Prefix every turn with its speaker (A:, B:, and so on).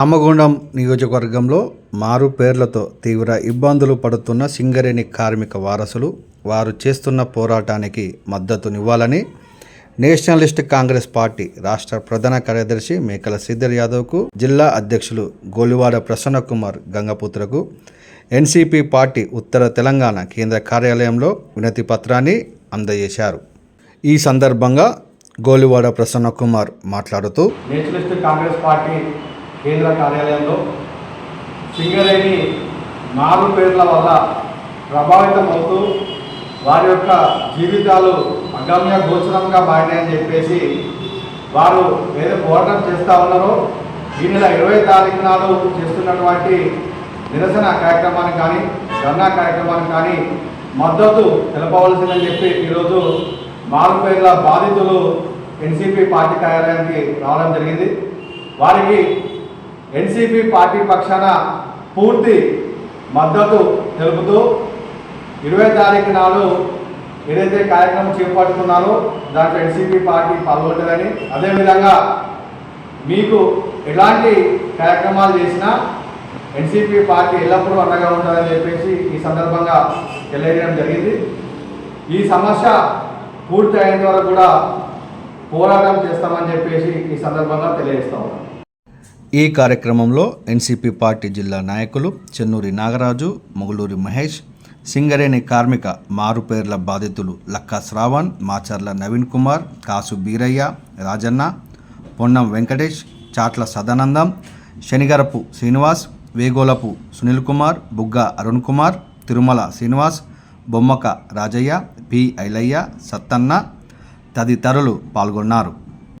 A: రామగుండం నియోజకవర్గంలో మారు పేర్లతో తీవ్ర ఇబ్బందులు పడుతున్న సింగరేణి కార్మిక వారసులు వారు చేస్తున్న పోరాటానికి మద్దతునివ్వాలని నేషనలిస్ట్ కాంగ్రెస్ పార్టీ రాష్ట్ర ప్రధాన కార్యదర్శి మేకల సిద్ధర్ యాదవ్కు జిల్లా అధ్యక్షులు గోలివాడ ప్రసన్నకుమార్ గంగపుత్రకు ఎన్సీపీ పార్టీ ఉత్తర తెలంగాణ కేంద్ర కార్యాలయంలో వినతి పత్రాన్ని అందజేశారు. ఈ సందర్భంగా గోలివాడ ప్రసన్నకుమార్ మాట్లాడుతూ
B: నేషనలిస్ట్ కాంగ్రెస్ పార్టీ కేంద్ర కార్యాలయంలో సింగరేణి మారు పేర్ల వల్ల ప్రభావితమవుతూ వారి యొక్క జీవితాలు అగమ్య గోచరంగా మారినాయని చెప్పేసి వారు ఏదో పోరాటం చేస్తూ ఉన్నారో ఈ నెల ఇరవై తారీఖు నాడు చేస్తున్నటువంటి నిరసన కార్యక్రమానికి కానీ ధర్నా కార్యక్రమానికి కానీ మద్దతు తెలపవలసిందని చెప్పి ఈరోజు మారుపేర్ల బాధితులు ఎన్సీపీ పార్టీ కార్యాలయానికి రావడం జరిగింది. వారికి ఎన్సీపీ పార్టీ పక్షాన పూర్తి మద్దతు తెలుపుతూ ఇరవై తారీఖు నాడు ఏదైతే కార్యక్రమం చేపట్టుకున్నారో దాంట్లో ఎన్సీపీ పార్టీ పాల్గొంటుందని అదేవిధంగా మీకు ఎలాంటి కార్యక్రమాలు చేసినా ఎన్సీపీ పార్టీ ఎల్లప్పుడూ అండగా ఉంటుందని చెప్పేసి ఈ సందర్భంగా తెలియజేయడం జరిగింది. ఈ సమస్య పూర్తి అయిన వరకు కూడా పోరాటం చేస్తామని చెప్పేసి ఈ సందర్భంగా తెలియజేస్తా ఉన్నాం.
A: ఈ కార్యక్రమంలో ఎన్సీపీ పార్టీ జిల్లా నాయకులు చెన్నూరి నాగరాజు మొగులూరి మహేష్ సింగరేణి కార్మిక మారుపేర్ల బాధితులు లక్కా శ్రావణ్ మాచర్ల నవీన్ కుమార్ కాసు బీరయ్య రాజన్న పొన్నం వెంకటేష్ చాట్ల సదానందం శనిగరపు శ్రీనివాస్ వేగోలపు సునీల్ కుమార్ బుగ్గ అరుణ్ కుమార్ తిరుమల శ్రీనివాస్ బొమ్మక రాజయ్య పి ఐలయ్య సత్తన్న తదితరులు పాల్గొన్నారు.